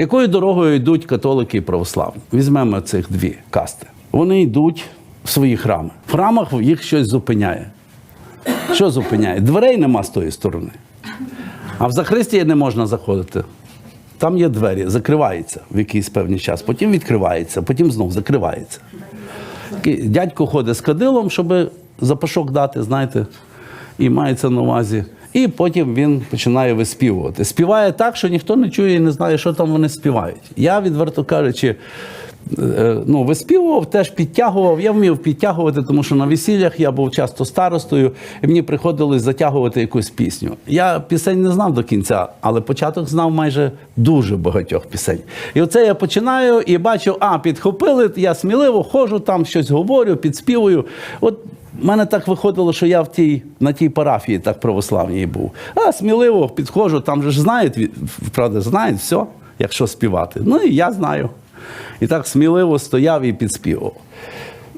Якою дорогою йдуть католики і православні? Візьмемо цих дві касти. Вони йдуть в свої храми. В храмах їх щось зупиняє. Що зупиняє? Дверей нема з тої сторони. А в Захристія не можна заходити. Там є двері, закриваються в якийсь певний час, потім відкривається, потім знов закривається. Дядько ходить з кадилом, щоб запашок дати, знаєте, і мається на увазі. І потім він починає виспівувати. Співає так, що ніхто не чує і не знає, що там вони співають. Я, відверто кажучи, е, ну, виспівував, теж підтягував. Я вмів підтягувати, тому що на весіллях я був часто старостою, і мені приходилось затягувати якусь пісню. Я пісень не знав до кінця, але початок знав майже дуже багатьох пісень. І оце я починаю і бачу, а, підхопили, я сміливо ходжу там, щось говорю, підспівую. От в мене так виходило, що я в тій, на тій парафії так православній був. А сміливо підходжу, там же ж знають, правда, знають все, якщо співати. Ну і я знаю. І так сміливо стояв і підспівав.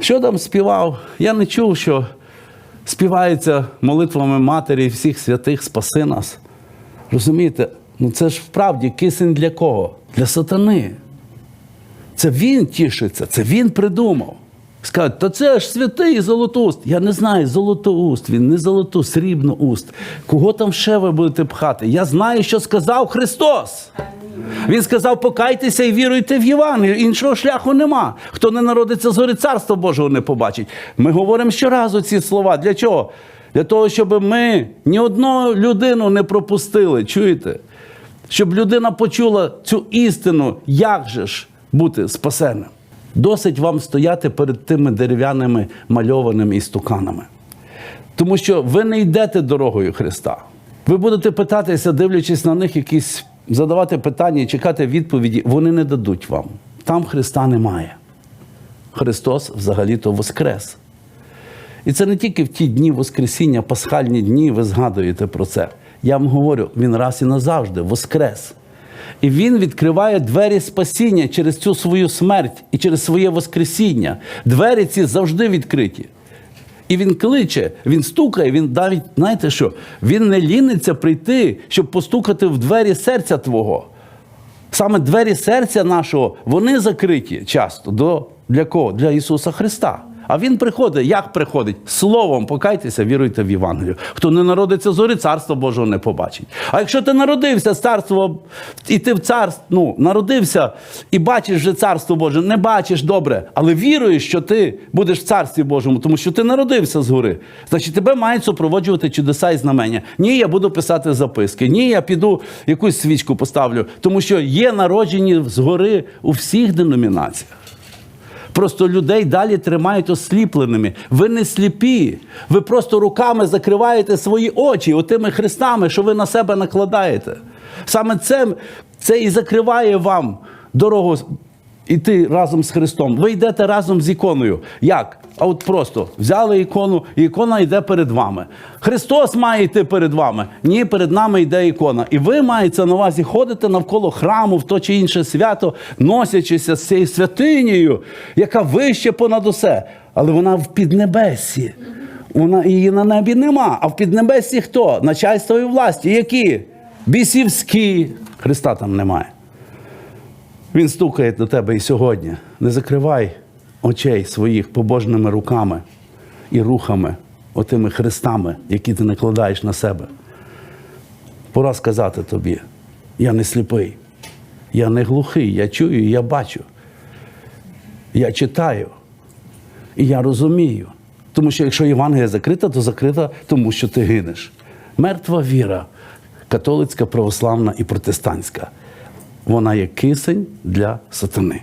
Що там співав? Я не чув, що співається молитвами Матері всіх святих спаси нас. Розумієте? Ну це ж вправді кисень для кого? Для сатани. Це він тішиться, це він придумав. Скажуть, то це ж святий Золотоуст. Я не знаю, Золотоуст, він не золоту, срібноуст. Кого там ще ви будете пхати? Я знаю, що сказав Христос. Він сказав: покайтеся і віруйте в Євангелію. Іншого шляху нема. Хто не народиться з гори царства Божого не побачить. Ми говоримо щоразу ці слова. Для чого? Для того, щоб ми ні одну людину не пропустили. Чуєте? Щоб людина почула цю істину, як же ж бути спасеним. Досить вам стояти перед тими дерев'яними мальованими істуканами. Тому що ви не йдете дорогою Христа. Ви будете питатися, дивлячись на них, якісь задавати питання чекати відповіді. Вони не дадуть вам. Там Христа немає. Христос взагалі-то воскрес. І це не тільки в ті дні Воскресіння, пасхальні дні, ви згадуєте про це. Я вам говорю, він раз і назавжди воскрес. І він відкриває двері спасіння через цю свою смерть і через своє Воскресіння. Двері ці завжди відкриті. І він кличе, він стукає, він навіть, знаєте що, він не ліниться прийти, щоб постукати в двері серця Твого. Саме двері серця нашого, вони закриті часто. До, для кого? Для Ісуса Христа. А Він приходить. Як приходить? Словом, покайтеся, віруйте в Євангелію. Хто не народиться з гори, царство Божого не побачить. А якщо ти народився з царства, і ти в царство, ну, народився і бачиш вже царство Боже, не бачиш добре, але віруєш, що ти будеш в царстві Божому, тому що ти народився з гори. Значить, тебе мають супроводжувати чудеса і знамення. Ні, я буду писати записки. Ні, я піду якусь свічку поставлю, тому що є народжені згори у всіх деномінаціях. Просто людей далі тримають осліпленими. Ви не сліпі. Ви просто руками закриваєте свої очі отими хрестами, що ви на себе накладаєте. Саме це, це і закриває вам дорогу іти разом з Христом. Ви йдете разом з іконою. Як? А от просто взяли ікону, і ікона йде перед вами. Христос має йти перед вами. Ні, перед нами йде ікона. І ви маєте на увазі ходити навколо храму в то чи інше свято, носячися з цією святинею, яка вище понад усе. Але вона в піднебесі. Вона її на небі нема. А в піднебесі хто? Начальство і власті. Які? Бісівські. Христа там немає. Він стукає до тебе і сьогодні. Не закривай очей своїх побожними руками і рухами, отими хрестами, які ти накладаєш на себе. Пора сказати тобі: я не сліпий, я не глухий, я чую, я бачу. Я читаю і я розумію. Тому що якщо Євангелія закрита, то закрита, тому що ти гинеш. Мертва віра, католицька, православна і протестантська. Вона є кисень для сатани.